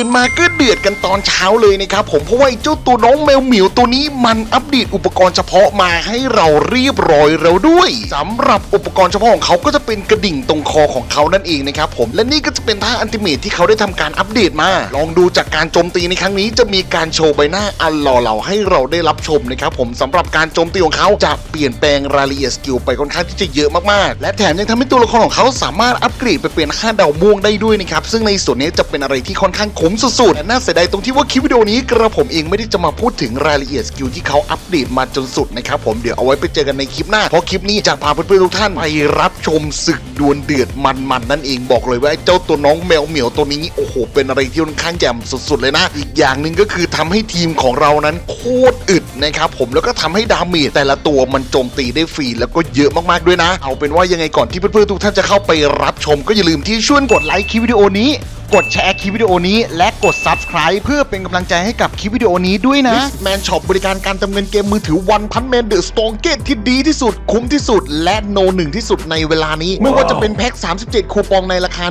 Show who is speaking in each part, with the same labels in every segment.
Speaker 1: ตื่นมาก็เดือดกันตอนเช้าเลยนะครับผมเพราะว่าเจ้าตัวน้องแมวเหมียวตัวนี้มันอัปเดตอุปกรณ์เฉพาะมาให้เราเรียบร้อยแล้วด้วยสำหรับอุปกรณ์เฉพาะของเขาก็จะเป็นกระดิ่งตรงคอของเขานั่นเองนะครับผมและนี่ก็จะเป็นท่าอันติเมทที่เขาได้ทำการอัปเดตมา ลองดูจากการโจมตีในครั้งนี้จะมีการโชว์ใบหน้าอันหล่อเหลาให้เราได้รับชมนะครับผมสำหรับการโจมตีของเขาจะเปลี่ยนแปลงรายละเอียดสกิลไปค่อนข้างที่จะเยอะมากๆ และแถมยังทำให้ตัวละครของเขาสามารถอัปเกรดไปเป็น5ดาวม่วงได้ด้วยนะครับซึ่งในส่วนนี้จะเป็นอะไรที่ค่อนข้างคุ้มสุดๆและน่าเสียดายตรงที่ว่าคลิปวิดีโอนี้กระผมเองไม่ได้จะมาพูดถึงรายละเอียดสกิลที่เขาอัปเดตมาจนสุดนะครับผมเดี๋ยวเอาไว้ไปเจอกันในคลิปหน้าเพราะคลิปนี้จะพาเพื่อนๆทุกท่านไปรับชมศึกดวลเดือดมันๆนั่นเองบอกเลยว่าเจ้าตัวน้องแมวเหมียวตัวนี้โอ้โหเป็นอะไรที่ค่อนข้างแจ่มสุดๆเลยนะ อีกอย่างหนึ่งก็คือทำให้ทีมของเรานั้นโคตรอึดนะครับผมแล้วก็ทำให้ดาเมจแต่ละตัวมันโจมตีได้ฟรีแล้วก็เยอะมากๆด้วยนะ เอาเป็นว่ายังไงก่อนที่เพื่อนๆทุกท่านจะเข้าไปรับชมก็อย่าลืมที่ช่วยกดไลค์คลิปวิดีโอนี้ กดแชร์คลิปวิดีโอนี้ และกด Subscribe เพื่อเป็นกำลังใจให้กับคลิปวิดีโอนี้ด้วยนะแมนช็อปบริการการเติมเงินเกมมือถือวันพันแมนเดอะสตองเกตที่ดีที่สุด คุ้มที่สุด และโนหนึ่งที่สุดในเวลานี้ ไม่ว่าจะเป็นแพ็ค 37 คูปองในราคา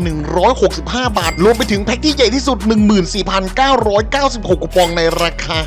Speaker 1: 165 บาท รวมไปถึงแพ็คที่ใหญ่ที่สุด 14,996 คูปองในราคา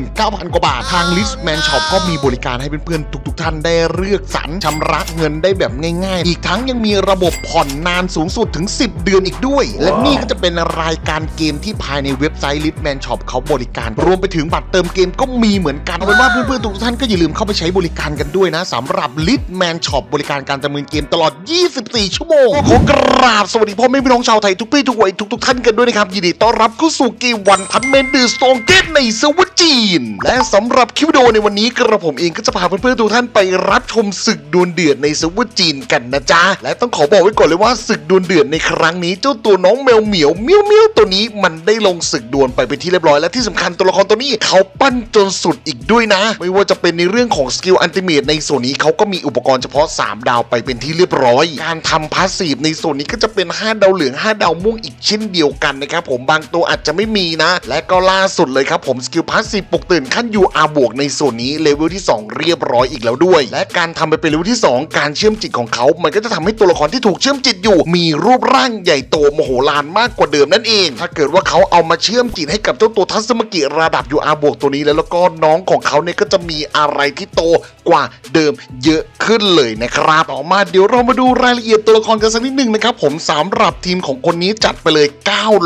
Speaker 1: 59,000 กว่าบาท ทางลิสแมนช็อปก็มีบริการให้เพื่อนๆทุก ๆ ท่านได้เลือกสรรชำระเงินได้แบบง่ายๆ อีกทั้งยังมีระบบผ่อนนานสูงสุดถึง 10 เดือนอีกด้วย และนี่ก็จะเป็นรายการเกมที่ภายในเว็บไซต์ Litman Shop เขาบริการ รวมไปถึงบัตรเติมเกมก็มีเหมือนกันเอาเป็นว่าเพื่อนๆทุกท่านก็อย่าลืมเข้าไปใช้บริการกันด้วยนะสำหรับ Litman Shop บริการการเติมเงินเกมตลอด 24 ชั่วโมงขอกราบสวัสดีพ่อแม่พี่น้องชาวไทยทุกเพศทุกวัยทุกๆท่านกันด้วยนะครับยินดีต้อนรับเข้าสู่เกมวันพันเมนเดอสโตงเกตในเซอร์ฟเวอร์จีน และสำหรับคลิปวิดีโอในวันนี้กระผมเองก็จะพาเพื่อนๆทุกท่านไปรับชมศึกดวลเดือดในเซอร์ฟเวอร์จีนกันนะจ๊ะและต้องขอบอกไว้ก่อนเลยว่าศึกดวลเดือดในครั้งนี้เจ้าตัวน้องแมวเหมียวมียวมียวตัวนี้มันได้ลงศึกดวลไปเป็นที่เรียบร้อยและที่สำคัญตัวละครตัวนี้เขาปั้นจนสุดอีกด้วยนะ ไม่ว่าจะเป็นในเรื่องของสกิลอันติเมตในส่วนนี้เขาก็มีอุปกรณ์เฉพาะ 3 ดาวไปเป็นที่เรียบร้อย การทำพาสซีฟในส่วนนี้ก็จะเป็น 5 ดาวเหลือง 5 ดาวม่วงอีกเช่นเดียวกันนะครับผมบางตัวอาจจะไม่มีนะ และก็ล่าสุดเลยครับผมสกิลพาสซีฟปลุกตื่นขั้น UR บวกในส่วนนี้เลเวลที่ 2 เรียบร้อยอีกแล้วด้วย และการทำไปเป็นเลเวลที่ 2 การเชื่อมจิตของเขา มันก็จะทำให้ตัวละครที่ถูกเชื่อมจิตอยู่ มีรูปร่างใหญ่โตมโหฬารมากกว่าเดิมนั่นเอง ถ้าเกิดว่าเขาเอามาเชื่อมจิตให้กับเจ้าตัวทัศมกิระดับ UR บวกตัวนี้แล้วแล้วก็น้องของเขาเนี่ยก็จะมีอะไรที่โตกว่าเดิมเยอะขึ้นเลยนะครับต่อมาเดี๋ยวเรามาดูรายละเอียดตัวละครกันสักนิดหนึ่งนะครับผมสำหรับทีมของคนนี้จัดไปเลย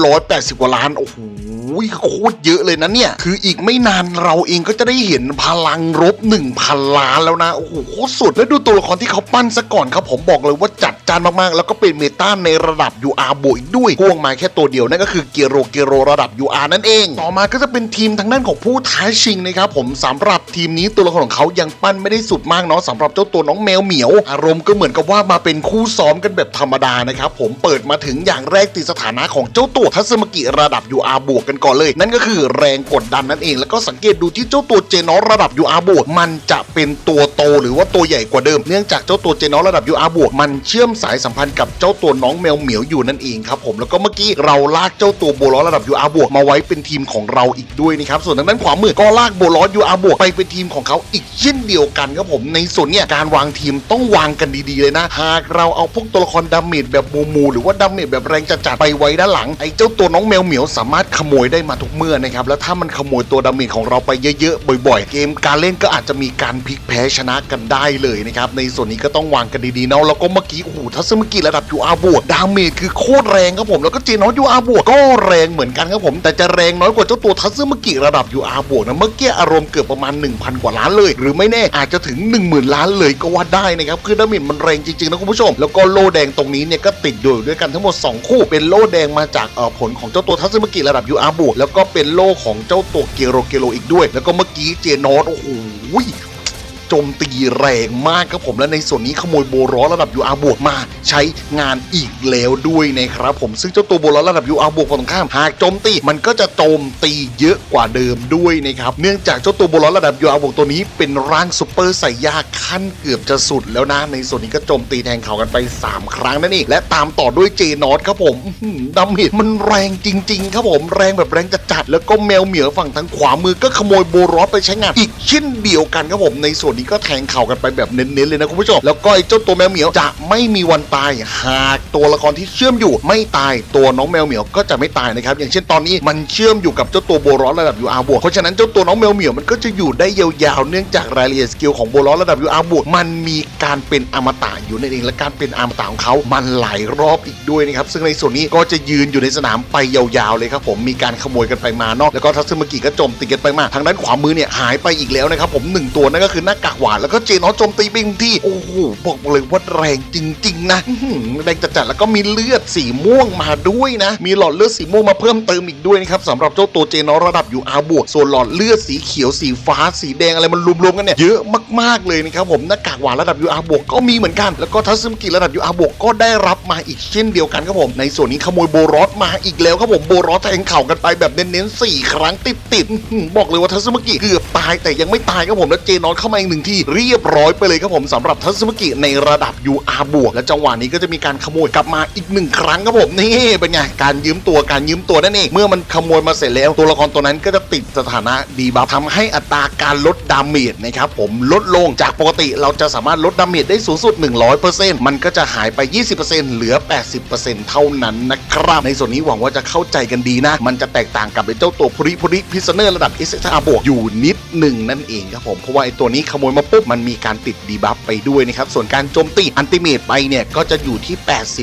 Speaker 1: 980 กว่าล้านโอ้โหโคตรเยอะเลยนะเนี่ย คืออีกไม่นานเราเองก็จะได้เห็นพลังรบ 1,000 ล้านแล้วนะ โอ้โหโคตรสุด แล้วดูตัวละครที่เขาปั้นซะก่อนครับผมบอกเลยว่าจัด จานมากๆ แล้วก็เป็นเมตาในระดับ UR บวกอีกด้วยพ่วงมาแค่ตัวเดียวนั่นก็คือเกียโรเกียโรระดับ UR นั่นเอง ต่อมาก็จะเป็นทีมทางด้านของผู้ท้าชิงนะครับผมสำหรับทีมนี้ตัวละครของเขายังปั้นไม่ได้สุดมากเนาะสำหรับเจ้าตัวน้องแมวเหมียว อารมณ์ก็เหมือนกับว่ามาเป็นคู่ซ้อมกันแบบธรรมดานะครับผมเปิดมาถึงอย่างแรกติดสถานะของเจ้าตัวทัศมกิระดับ UR บวกกันก่อนเลย นั่นก็คือแรงกดดันนั่นเอง แล้วก็สังเกตดูที่เจ้าตัวเจนอระดับ UR บวกมันจะเป็นตัวโตหรือว่าตัวใหญ่กว่าเดิม เนื่องจากเจ้าตัวเจนอระดับ UR บวกมันเชื่อมสายสัมพันธ์กับเจ้าตัวน้องแมวเหมียวอยู่นั่นเองครับผมแล้วก็เมื่อกี้เราลากเจ้าตัวโบลอระดับ UR บวกมาไว้เป็นทีมของเราอีกด้วยนะครับส่วนทางด้านขวามือก็ลากโบลอส UR บวกไปเป็นทีมของเขาอีกเช่นเดียวกันครับผมในส่วนเนี้ยการวางทีมต้องวางกันดีๆเลยนะ หากเราเอาพวกตัวละครดาเมจแบบมูมูหรือว่าดาเมจแบบแรงจัดๆไปไว้ด้านหลังไอ้เจ้าตัวน้องแมวเหมียวสามารถขโมยได้มาทุกเมื่อนะครับแล้วถ้ามันขโมยตัวดาเมจของเราไปเยอะๆบ่อยๆ เกมการเล่นก็อาจจะมีการพลิกแพ้ชนะกันได้เลยนะครับในส่วนนี้ก็ต้องวางกันดีๆเนาะแล้วก็เมื่อกี้โอ้โหทัศมกิระดับ UR บวกดาเมจคือโคตรแรงครับผมแล้วก็เจนอส UR บวกก็แรงเหมือนกันครับผม แต่จะแรงน้อยกว่าเจ้าตัวทัศมกิระดับ UR บวกนะเมื่อกี้อารมณ์เกือบประมาณ 1,000 กว่าล้านเลย หรือไม่แน่อาจจะถึง 10,000 ล้านเลยก็ว่าได้นะครับคือดาเมจมันแรงจริงๆนะคุณผู้ชม แล้วก็โลแดงตรงนี้เนี่ยก็ติดอยู่ด้วยกันทั้งหมด 2 คู่ เป็นโลแดงมาจากเอ่อผลของเจ้าตัวทัศมกิระดับ UR บวกแล้วก็เป็นโลของเจ้าตัวเกโรเกโรอีกด้วย แล้วก็เมื่อกี้เจนอสโอ้โห โจมตีแรงมากครับผมและในส่วนนี้ขโมยโบร้อระดับ UR บวกมา ใช้งานอีกแล้วด้วยนะครับผมซึ่งเจ้าตัวโบร้อระดับ UR บวกฝั่งตรงข้ามหากโจมตีมันก็จะโจมตีเยอะกว่าเดิมด้วยนะครับเนื่องจากเจ้าตัวโบร้อระดับ UR บวกตัวนี้เป็นร่างซูเปอร์ใส่ยาขั้นเกือบจะสุดแล้วนะในส่วนนี้ก็โจมตีแทงเขากันไป 3 ครั้งนั่นเองและตามต่อด้วยเจนอตครับผมอื้อหือดาเมจมันแรงจริง ๆ ครับผมแรงแบบแรงจัดๆแล้วก็แมวเหมียวฝั่งทางขวามือก็ขโมยโบร้อไปใช้งาน อีกเช่นเดียวกันครับผมในส่วนนี้ก็แทงเข่ากันไปแบบเน้นๆเลยนะคุณผู้ชม แล้วก็ไอ้เจ้าตัวแมวเหมียวจะไม่มีวันตาย หากตัวละครที่เชื่อมอยู่ไม่ตายตัวน้องแมวเหมียวก็จะไม่ตายนะครับอย่างเช่นตอนนี้มันเชื่อมอยู่กับเจ้าตัวโบรอสระดับ UR บวกเพราะฉะนั้นเจ้าตัวน้องแมวเหมียวมันก็จะอยู่ได้ยาวๆเนื่องจากรายละเอียดสกิลของโบรอสระดับ UR บวกมันมีการเป็นอมตะอยู่นั่นเองและการเป็นอมตะของเขามันหลายรอบอีกด้วยนะครับซึ่งในส่วนนี้ก็จะยืนอยู่ในสนามไปยาวๆเลยครับผมมีการขโมยกันไปมาเนอกแล้วก็ทัศมกิก็จมตีกันไปมาทางด้านขวามือเนี่ยหายไปอีกแล้วนะครับผมหนึ่งตัวนั่นก็คือหน้ากากหวานแล้วก็เจนอสโจมตีไปที่โอ้โหบอกเลยว่าแรงจริง ๆ นะแรงจัดๆแล้วก็มีเลือดสีม่วงมาด้วยนะ มีหลอดเลือดสีม่วงมาเพิ่มเติมอีกด้วยนะครับสำหรับเจ้าตัวเจนอสระดับอยู่อาบวกส่วนหลอดเลือดสีเขียวสีฟ้าสีแดงอะไรมันรวมๆกันเนี่ยเยอะมากๆเลยนะครับผมหน้ากากหวานระดับ UR บวกก็มีเหมือนกัน แล้วก็ทัศมกิระดับ UR บวกก็ได้รับมาอีกเช่นเดียวกันครับผมในส่วนนี้ขโมยโบรอสมาอีกแล้วครับผมโบรอสแทงเข่ากันไปแบบเน้นๆสี่ครั้งติดๆบอกเลยว่าทัศมกิเกือบตายแต่ยังไม่ตายครับผมแล้วเจนอนเข้ามาอีกหนึ่งที่เรียบร้อยไปเลยครับผมสำหรับทัศมกิในระดับ UR บวกและจังหวะนี้ก็จะมีการขโมยกลับมาอีกหนึ่งครั้งครับผมนี่เป็นไงการยืมตัวการยืมตัวนั่นเองเมื่อมันขโมยมาเสร็จแล้ว ตัวละครตัวนั้นก็จะติดสถานะดีบัฟทำให้อัตราการลดดาเมจนะครับผมลดลงจากปกติเราจะสามารถลดดาเมจได้สูงสุด 100%มันก็จะหายไป 20%เหลือ 80%เท่านั้นนะครับ ในส่วนนี้หวังว่าจะเข้าใจกันดีนะ มันจะแตกต่างกับไอ้เจ้าตัวพุริพุริพิซเนอร์ระดับ s อ r บวกอยู่นิดหนึ่งนั่นเองครับผมเพราะว่าไอ้ตัวนี้ขโมยมาปุ๊บมันมีการติดดีบัฟไปด้วยนะครับส่วนการโจมตีอันติเมตไปเนี่ยก็จะอยู่ที่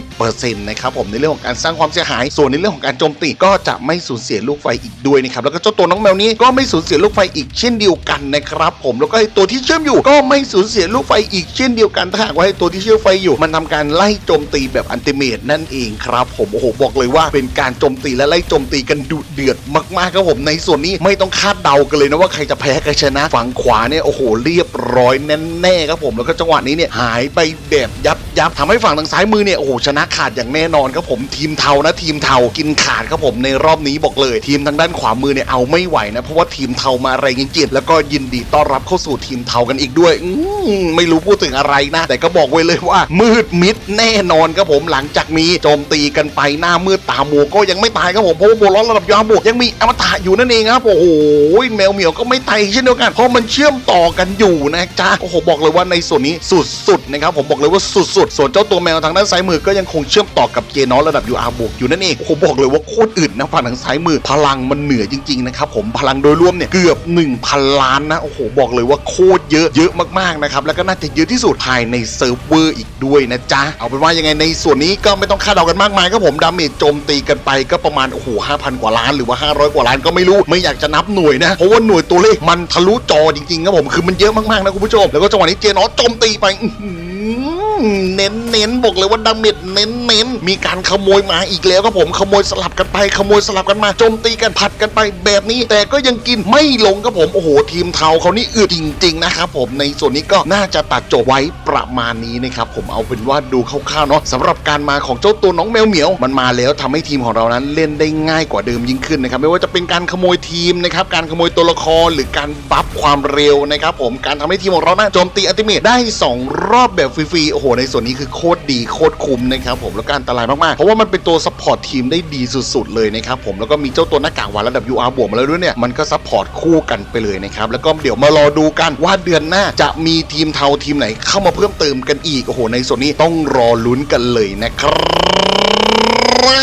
Speaker 1: 80%นะครับผมในเรื่องของการสร้างความเสียหาย ส่วนในเรื่องของการโจมตีก็จะไม่สูญเสียลูกไฟอีกด้วยนะครับแล้วก็เจ้าตัวน้องแมวนี้ก็ไม่สูญเสียลูกไฟอีกเช่นเดียวกันนะครับผมแล้วก็ไอ้ตัวที่เชื่อมอยู่ก็ไม่สูญเสียลูกไฟอีกเช่นเดียวกันถ้าหากว่าไอ้ตัวที่เชื่อมไฟอยู่มันทำการไล่โจมตีแบบอันติเมตนั่นเองครับผมโอ้โหบอกเลยว่าเป็นการโจมตีและไล่โจมตีกันดุเดือดมากๆครับผมในส่วนนี้ไม่ต้องคาดเดากันเลยนะว่าใครจะแพ้ใครชนะฝั่งขวาเนี่ยโอ้โหเรียบร้อยแน่ๆครับผมแล้วก็จังหวะนี้เนี่ยหายไปแบบยับยับทำให้ฝั่งทางซ้ายมือเนี่ยโอ้โหชนะขาดอย่างแน่นอนครับผมทีมเทานะทีมเทากินขาดครับผมในรอบนี้บอกเลย ทีมทางด้านขวามือเนี่ยเอาไม่ไหวนะเพราะว่าทีมเทามาแรงจริงๆแล้วก็ยินดีต้อนรับเข้าสู่ทีมเทากันอีกด้วยอมไม่รู้พูดถึงอะไรนะ แต่ก็บอกไว้เลยว่า มืดมิดแน่นอนครับผมหลังจากนี้โจมตีกันไปหน้ามืดตามัวก็ยังไม่ตายครับผมเพราะว่าโบลอนระดับยาบวกยังมีอมตะอยู่นั่นเองครับโอ้โหแมวเหมียวก็ไม่ตายเช่นเดียวกันเพราะมันเชื่อมต่อกันอยู่นะจ๊ะโอ้โหบอกเลยว่าในส่วนนี้สุดๆนะครับผมบอกเลยว่าสุดๆส่วนเจ้าตัวแมวทางด้านซ้ายมือก็ยังคงเชื่อมต่อกับเจนอสระดับ UR บวกอยู่นั่นเองโอ้โหบอกเลยว่าโคตรอึดนะฝั่งทางซ้ายมือพลังมันเหนือจริงๆนะครับผมพลังโดยรวมเนี่ยเกือบ 1,000 ล้านนะโอ้โหบอกเลยว่าโคตรเยอะเยอะมากๆนะครับแล้วก็น่าจะเยอะที่สุดภายในเซิร์ฟเวอร์อีกด้วยนะจ๊ะเอาเป็นว่ายังไงในส่วนนี้ก็ไม่ต้องคาดเดากันมากมายครับผมดาเมจโจมตีกันไปก็ประมาณโอ้โห5,000 กว่าล้านหรือว่า 500 กว่าล้านก็ไม่รู้ไม่อยากจะนับหน่วยนะเพราะว่าหน่วยตัวเลขมันทะลุจอจริงๆครับผมคือมันเยอะมากๆนะคุณผู้ชมแล้วก็จังหวะนี้เจนอสโจมตีไปอื เน้นเน้นบอกเลยว่าดาเมจเน้น เน้นๆมีการขโมยมาอีกแล้วครับผมขโมยสลับกันไปขโมยสลับกันมาโจมตีกันผัดกันไปแบบนี้ แต่ก็ยังกินไม่ลงครับผมโอ้โหทีมเทาเขานี่อึดจริง ๆ นะครับผมในส่วนนี้ก็น่าจะตัดจบไว้ประมาณนี้นะครับผมเอาเป็นว่าดูคร่าวๆเนาะสำหรับการมาของเจ้าตัวน้องแมวเหมียวมันมาแล้วทำให้ทีมของเรานั้นเล่นได้ง่ายกว่าเดิมยิ่งขึ้นนะครับไม่ว่าจะเป็นการขโมยทีมนะครับการขโมยตัวละครหรือการบัฟความเร็วนะครับผมการทำให้ทีมของเรานั้นโจมตีอัติเมทได้ 2 รอบแบบฟรีๆโอ้โหในส่วนนี้คือโคตรดีโคตรคุ้มนะครับผมแล้วก็อันตรายมากๆ เพราะว่ามันเป็นตัวซัพพอร์ตทีมได้ดีสุดๆเลยนะครับผมแล้วก็มีเจ้าตัวหน้ากากหวานระดับ UR บวกมาแล้วด้วยเนี่ยมันก็ซัพพอร์ตคู่กันไปเลยนะครับแล้วก็เดี๋ยวมารอดูกันว่าเดือนหน้าจะมีทีมเทาทีมไหนเข้ามาเพิ่มเติมกันอีกโอ้โหในส่วนนี้ต้องรอลุ้นกันเลยนะครั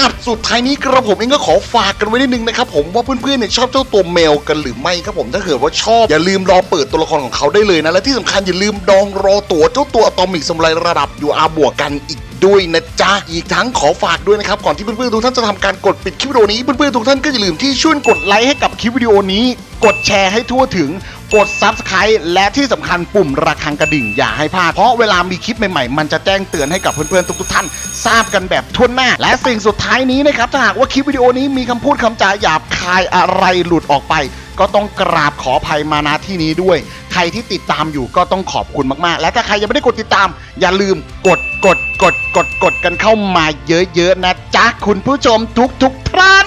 Speaker 1: บสุดท้ายนี้กระผมเองก็ขอฝากกันไว้นิดนึงนะครับผมว่าเพื่อนๆเนี่ยชอบเจ้าตัวแมวกันหรือไม่ครับผมถ้าเกิดว่าชอบอย่าลืมรอเปิดตัวละครของเขาได้เลยนะและที่สำคัญอย่าลืมดองรอตัวเจ้าตัวอะตอมิกสมไรระดับ UR บวกกันอีก ด้วยนะจ๊ะ อีกทั้งขอฝากด้วยนะครับ ก่อนที่เพื่อนๆทุกท่านจะทำการกดปิดคลิปวิดีโอนี้ เพื่อนๆทุกท่านก็อย่าลืมที่ช่วยกดไลค์ให้กับคลิปวิดีโอนี้ กดแชร์ให้ทั่วถึง กด Subscribe และที่สำคัญปุ่มระฆังกระดิ่งอย่าให้พลาด เพราะเวลามีคลิปใหม่ๆ มันจะแจ้งเตือนให้กับเพื่อนๆทุกๆท่าน ทราบกันแบบทั่วหน้า และสิ่งสุดท้ายนี้นะครับถ้าหากว่าคลิปวิดีโอนี้มีคำพูดคำจาหยาบคายอะไรหลุดออกไปก็ต้องกราบขออภัยมาณที่นี้ด้วย ใครที่ติดตามอยู่ก็ต้องขอบคุณมากๆ และถ้าใครยังไม่ได้กดติดตาม อย่าลืมกด กดกดกดกันเข้ามาเยอะๆนะจ๊ะคุณผู้ชมทุกๆท่า